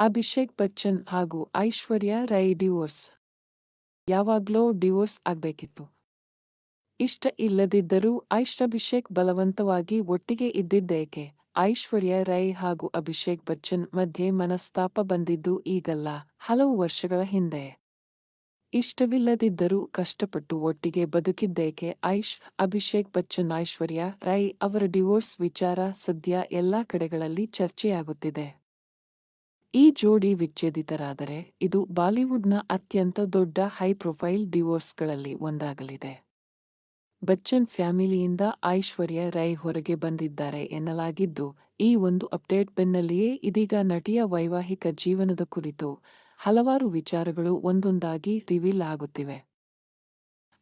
ಅಭಿಷೇಕ್ ಬಚ್ಚನ್ ಹಾಗೂ ಐಶ್ವರ್ಯ ರೈ ಡಿವೋರ್ಸ್. ಯಾವಾಗ್ಲೋ ಡಿವೋರ್ಸ್ ಆಗ್ಬೇಕಿತ್ತು. ಇಷ್ಟ ಇಲ್ಲದಿದ್ದರೂ ಐಷ್ಟಭಿಷೇಕ್ ಬಲವಂತವಾಗಿ ಒಟ್ಟಿಗೆ ಇದ್ದಿದ್ದೇಕೆ? ಐಶ್ವರ್ಯ ರೈ ಹಾಗೂ ಅಭಿಷೇಕ್ ಬಚ್ಚನ್ ಮಧ್ಯೆ ಮನಸ್ತಾಪ ಬಂದಿದ್ದು ಈಗಲ್ಲ, ಹಲವು ವರ್ಷಗಳ ಹಿಂದೆ. ಇಷ್ಟವಿಲ್ಲದಿದ್ದರೂ ಕಷ್ಟಪಟ್ಟು ಒಟ್ಟಿಗೆ ಬದುಕಿದ್ದೇಕೆ? ಐಶ್, ಅಭಿಷೇಕ್ ಬಚ್ಚನ್, ಐಶ್ವರ್ಯ ರೈ ಅವರ ಡಿವೋರ್ಸ್ ವಿಚಾರ ಸದ್ಯ ಎಲ್ಲಾ ಕಡೆಗಳಲ್ಲಿ ಚರ್ಚೆಯಾಗುತ್ತಿದೆ. ಈ ಜೋಡಿ ವಿಚ್ಛೇದಿತರಾದರೆ ಇದು ಬಾಲಿವುಡ್ನ ಅತ್ಯಂತ ದೊಡ್ಡ ಹೈ ಪ್ರೊಫೈಲ್ ಡಿವೋರ್ಸ್ಗಳಲ್ಲಿ ಒಂದಾಗಲಿದೆ. ಬಚ್ಚನ್ ಫ್ಯಾಮಿಲಿಯಿಂದ ಐಶ್ವರ್ಯ ರೈ ಹೊರಗೆ ಬಂದಿದ್ದಾರೆ ಎನ್ನಲಾಗಿದ್ದು, ಈ ಒಂದು ಅಪ್ಡೇಟ್ ಬೆನ್ನಲ್ಲಿಯೇ ಇದೀಗ ನಟಿಯ ವೈವಾಹಿಕ ಜೀವನದ ಕುರಿತು ಹಲವಾರು ವಿಚಾರಗಳು ಒಂದೊಂದಾಗಿ ರಿವೀಲ್ ಆಗುತ್ತಿವೆ.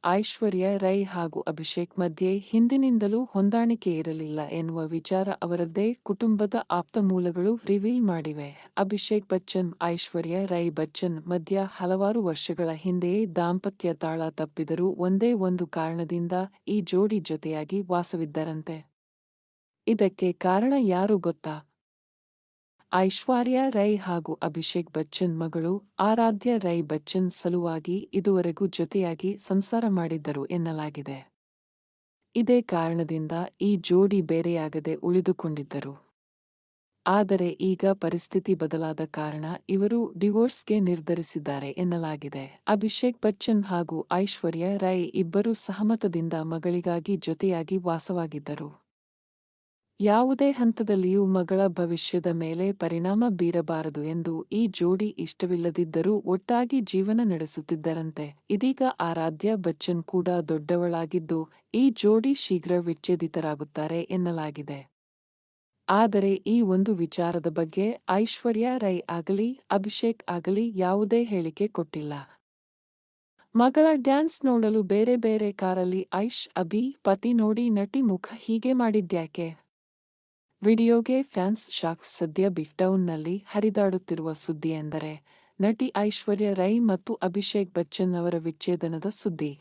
ಐಶ್ವರ್ಯ, ರೈ ಹಾಗೂ ಅಭಿಷೇಕ್ ಮಧ್ಯೆ ಹಿಂದಿನಿಂದಲೂ ಹೊಂದಾಣಿಕೆ ಇರಲಿಲ್ಲ ಎನ್ನುವ ವಿಚಾರ ಅವರದ್ದೇ ಕುಟುಂಬದ ಆಪ್ತ ಮೂಲಗಳು ರಿವೀಲ್ ಮಾಡಿವೆ. ಅಭಿಷೇಕ್ ಬಚ್ಚನ್, ಐಶ್ವರ್ಯ, ರೈ ಬಚ್ಚನ್ ಮಧ್ಯ ಹಲವಾರು ವರ್ಷಗಳ ಹಿಂದೆಯೇ ದಾಂಪತ್ಯ ತಾಳ ತಪ್ಪಿದರೂ ಒಂದೇ ಒಂದು ಕಾರಣದಿಂದ ಈ ಜೋಡಿ ಜೊತೆಯಾಗಿ ವಾಸವಿದ್ದರಂತೆ. ಇದಕ್ಕೆ ಕಾರಣ ಯಾರು ಗೊತ್ತಾ? ಐಶ್ವರ್ಯ ರೈ ಹಾಗೂ ಅಭಿಷೇಕ್ ಬಚ್ಚನ್ ಮಗಳು ಆರಾಧ್ಯ ರೈ ಬಚ್ಚನ್ ಸಲುವಾಗಿ ಇದುವರೆಗೂ ಜೊತೆಯಾಗಿ ಸಂಸಾರ ಮಾಡಿದ್ದರು ಎನ್ನಲಾಗಿದೆ. ಇದೇ ಕಾರಣದಿಂದ ಈ ಜೋಡಿ ಬೇರೆಯಾಗದೆ ಉಳಿದುಕೊಂಡಿದ್ದರು. ಆದರೆ ಈಗ ಪರಿಸ್ಥಿತಿ ಬದಲಾದ ಕಾರಣ ಇವರು ಡಿವೋರ್ಸ್ಗೆ ನಿರ್ಧರಿಸಿದ್ದಾರೆ ಎನ್ನಲಾಗಿದೆ. ಅಭಿಷೇಕ್ ಬಚ್ಚನ್ ಹಾಗೂ ಐಶ್ವರ್ಯ ರೈ ಇಬ್ಬರೂ ಸಹಮತದಿಂದ ಮಗಳಿಗಾಗಿ ಜೊತೆಯಾಗಿ ವಾಸವಾಗಿದ್ದರು. ಯಾವುದೇ ಹಂತದಲ್ಲಿಯೂ ಮಗಳ ಭವಿಷ್ಯದ ಮೇಲೆ ಪರಿಣಾಮ ಬೀರಬಾರದು ಎಂದು ಈ ಜೋಡಿ ಇಷ್ಟವಿಲ್ಲದಿದ್ದರೂ ಒಟ್ಟಾಗಿ ಜೀವನ ನಡೆಸುತ್ತಿದ್ದರಂತೆ. ಇದೀಗ ಆರಾಧ್ಯ ಬಚ್ಚನ್ ಕೂಡ ದೊಡ್ಡವಳಾಗಿದ್ದು, ಈ ಜೋಡಿ ಶೀಘ್ರ ವಿಚ್ಛೇದಿತರಾಗುತ್ತಾರೆ ಎನ್ನಲಾಗಿದೆ. ಆದರೆ ಈ ಒಂದು ವಿಚಾರದ ಬಗ್ಗೆ ಐಶ್ವರ್ಯ ರೈ ಆಗಲಿ, ಅಭಿಷೇಕ್ ಆಗಲಿ ಯಾವುದೇ ಹೇಳಿಕೆ ಕೊಟ್ಟಿಲ್ಲ. ಮಗಳ ಡ್ಯಾನ್ಸ್ ನೋಡಲು ಬೇರೆ ಬೇರೆ ಕಾರಲ್ಲಿ ಐಶ್, ಅಭಿ, ಪತಿ ನೋಡಿ ನಟಿ ಮುಖ ಹೀಗೆ ಮಾಡಿದ್ಯಾಕೆ? ವಿಡಿಯೋಗೆ ಫ್ಯಾನ್ಸ್ ಶಾಕ್ ಸದ್ಯ ಬಿಫ್ಟೌನ್ನಲ್ಲಿ ಹರಿದಾಡುತ್ತಿರುವ ಸುದ್ದಿ ಎಂದರೆ, ನಟಿ ಐಶ್ವರ್ಯ ರೈ ಮತ್ತು ಅಭಿಷೇಕ್ ಬಚ್ಚನ್ ಅವರ ವಿಚ್ಛೇದನದ ಸುದ್ದಿ.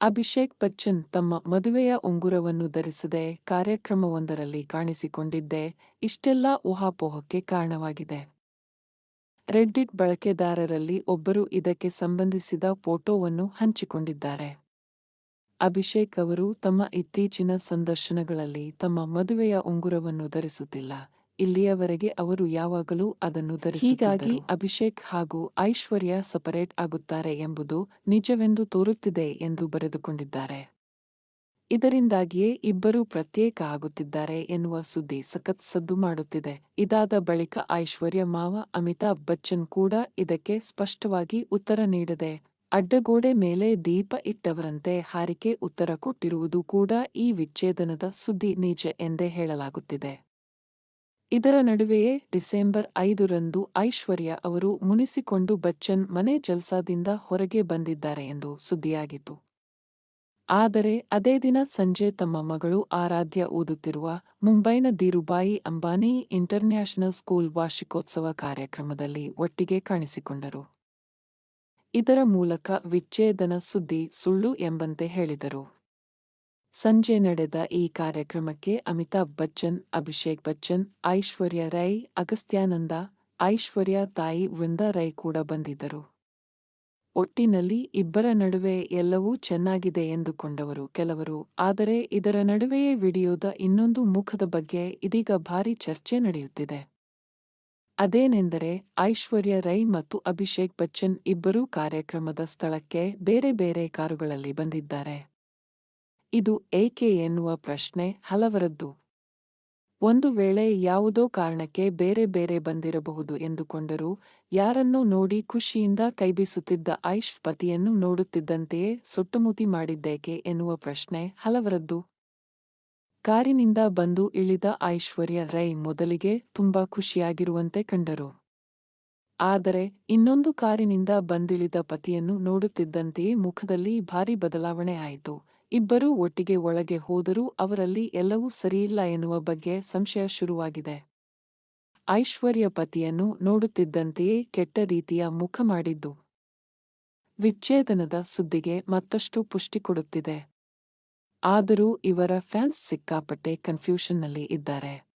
ಅಭಿಷೇಕ್ ಬಚ್ಚನ್ ತಮ್ಮ ಮದುವೆಯ ಉಂಗುರವನ್ನು ಧರಿಸದೆ ಕಾರ್ಯಕ್ರಮವೊಂದರಲ್ಲಿ ಕಾಣಿಸಿಕೊಂಡಿದ್ದೇ ಇಷ್ಟೆಲ್ಲಾ ಊಹಾಪೋಹಕ್ಕೆ ಕಾರಣವಾಗಿದೆ. ರೆಡ್ಡಿಟ್ ಬಳಕೆದಾರರಲ್ಲಿ ಒಬ್ಬರು ಇದಕ್ಕೆ ಸಂಬಂಧಿಸಿದ ಫೋಟೋವನ್ನು ಹಂಚಿಕೊಂಡಿದ್ದಾರೆ. ಅಭಿಷೇಕ್ ಅವರು ತಮ್ಮ ಇತ್ತೀಚಿನ ಸಂದರ್ಶನಗಳಲ್ಲಿ ತಮ್ಮ ಮದುವೆಯ ಉಂಗುರವನ್ನು ಧರಿಸುತ್ತಿಲ್ಲ. ಇಲ್ಲಿಯವರೆಗೆ ಅವರು ಯಾವಾಗಲೂ ಅದನ್ನು ಹೀಗಾಗಿ ಅಭಿಷೇಕ್ ಹಾಗೂ ಐಶ್ವರ್ಯ ಸಪರೇಟ್ ಆಗುತ್ತಾರೆ ಎಂಬುದು ನಿಜವೆಂದು ತೋರುತ್ತಿದೆ ಎಂದು ಬರೆದುಕೊಂಡಿದ್ದಾರೆ. ಇದರಿಂದಾಗಿಯೇ ಇಬ್ಬರೂ ಪ್ರತ್ಯೇಕ ಆಗುತ್ತಿದ್ದಾರೆ ಎನ್ನುವ ಸುದ್ದಿ ಸಖತ್ ಸದ್ದು ಮಾಡುತ್ತಿದೆ. ಇದಾದ ಬಳಿಕ ಐಶ್ವರ್ಯ ಮಾವ ಅಮಿತಾಬ್ ಬಚ್ಚನ್ ಕೂಡ ಇದಕ್ಕೆ ಸ್ಪಷ್ಟವಾಗಿ ಉತ್ತರ ನೀಡದೆ ಅಡ್ಡಗೋಡೆ ಮೇಲೆ ದೀಪ ಇಟ್ಟವರಂತೆ ಹಾರಿಕೆ ಉತ್ತರ ಕೊಟ್ಟಿರುವುದು ಕೂಡ ಈ ವಿಚ್ಛೇದನದ ಸುದ್ದಿ ನಿಜ ಎಂದೇ ಹೇಳಲಾಗುತ್ತಿದೆ. ಇದರ ನಡುವೆಯೇ ಡಿಸೆಂಬರ್ ಐದರಂದು ಐಶ್ವರ್ಯ ಅವರು ಮುನಿಸಿಕೊಂಡು ಬಚ್ಚನ್ ಮನೆ ಜಲ್ಸಾದಿಂದ ಹೊರಗೆ ಬಂದಿದ್ದಾರೆ ಎಂದು ಸುದ್ದಿಯಾಗಿತ್ತು. ಆದರೆ ಅದೇ ದಿನ ಸಂಜೆ ತಮ್ಮ ಮಗಳು ಆರಾಧ್ಯ ಓದುತ್ತಿರುವ ಮುಂಬೈನ ಧೀರುಬಾಯಿ ಅಂಬಾನಿ ಇಂಟರ್ನ್ಯಾಷನಲ್ ಸ್ಕೂಲ್ ವಾರ್ಷಿಕೋತ್ಸವ ಕಾರ್ಯಕ್ರಮದಲ್ಲಿ ಒಟ್ಟಿಗೆ ಕಾಣಿಸಿಕೊಂಡರು. ಇದರ ಮೂಲಕ ವಿಚ್ಛೇದನ ಸುದ್ದಿ ಸುಳ್ಳು ಎಂಬಂತೆ ಹೇಳಿದರು. ಸಂಜೆ ನಡೆದ ಈ ಕಾರ್ಯಕ್ರಮಕ್ಕೆ ಅಮಿತಾಬ್ ಬಚ್ಚನ್, ಅಭಿಷೇಕ್ ಬಚ್ಚನ್, ಐಶ್ವರ್ಯ ರೈ, ಅಗಸ್ತ್ಯಾನಂದ, ಐಶ್ವರ್ಯ ತಾಯಿ ವೃಂದಾ ರೈ ಕೂಡ ಬಂದಿದ್ದರು. ಒಟ್ಟಿನಲ್ಲಿ ಇಬ್ಬರ ನಡುವೆ ಎಲ್ಲವೂ ಚೆನ್ನಾಗಿದೆ ಎಂದುಕೊಂಡವರು ಕೆಲವರು, ಆದರೆ ಇದರ ನಡುವೆಯೇ ವಿಡಿಯೋದ ಇನ್ನೊಂದು ಮುಖದ ಬಗ್ಗೆ ಇದೀಗ ಭಾರಿ ಚರ್ಚೆ ನಡೆಯುತ್ತಿದೆ. ಅದೇನೆಂದರೆ ಐಶ್ವರ್ಯ, ರೈ ಮತ್ತು ಅಭಿಷೇಕ್ ಬಚ್ಚನ್ ಇಬ್ಬರೂ ಕಾರ್ಯಕ್ರಮದ ಸ್ಥಳಕ್ಕೆ ಬೇರೆ ಬೇರೆ ಕಾರುಗಳಲ್ಲಿ ಬಂದಿದ್ದಾರೆ. ಇದು ಏಕೆ ಎನ್ನುವ ಪ್ರಶ್ನೆ ಹಲವರದ್ದು. ಒಂದು ವೇಳೆ ಯಾವುದೋ ಕಾರಣಕ್ಕೆ ಬೇರೆ ಬೇರೆ ಬಂದಿರಬಹುದು ಎಂದುಕೊಂಡರೂ ಯಾರನ್ನೂ ನೋಡಿ ಖುಷಿಯಿಂದ ಕೈಬೀಸುತ್ತಿದ್ದ ಐಶ್ ಪತಿಯನ್ನು ನೋಡುತ್ತಿದ್ದಂತೆಯೇ ಸುಟ್ಟುಮುತಿ ಮಾಡಿದ್ದೇಕೆ ಎನ್ನುವ ಪ್ರಶ್ನೆ ಹಲವರದ್ದು. ಕಾರಿನಿಂದ ಬಂದು ಇಳಿದ ಐಶ್ವರ್ಯ ರೈ ಮೊದಲಿಗೆ ತುಂಬಾ ಖುಷಿಯಾಗಿರುವಂತೆ ಕಂಡರು. ಆದರೆ ಇನ್ನೊಂದು ಕಾರಿನಿಂದ ಬಂದಿಳಿದ ಪತಿಯನ್ನು ನೋಡುತ್ತಿದ್ದಂತೆಯೇ ಮುಖದಲ್ಲಿ ಭಾರಿ ಬದಲಾವಣೆ ಆಯಿತು. ಇಬ್ಬರೂ ಒಟ್ಟಿಗೆ ಒಳಗೆ ಹೋದರೂ ಅವರಲ್ಲಿ ಎಲ್ಲವೂ ಸರಿಯಿಲ್ಲ ಎನ್ನುವ ಬಗ್ಗೆ ಸಂಶಯ ಶುರುವಾಗಿದೆ. ಐಶ್ವರ್ಯ ಪತಿಯನ್ನು ನೋಡುತ್ತಿದ್ದಂತೆಯೇ ಕೆಟ್ಟ ರೀತಿಯ ಮುಖ ಮಾಡಿದ್ದು. ವಿಚ್ಛೇದನದ ಸುದ್ದಿಗೆ ಮತ್ತಷ್ಟು ಪುಷ್ಟಿ ಕೊಡುತ್ತಿದೆ. ಆದರೂ ಇವರ ಫ್ಯಾನ್ಸ್ ಸಿಕ್ಕಾಪಟ್ಟೆ ಕನ್ಫ್ಯೂಷನ್ನಲ್ಲಿ ಇದ್ದಾರೆ.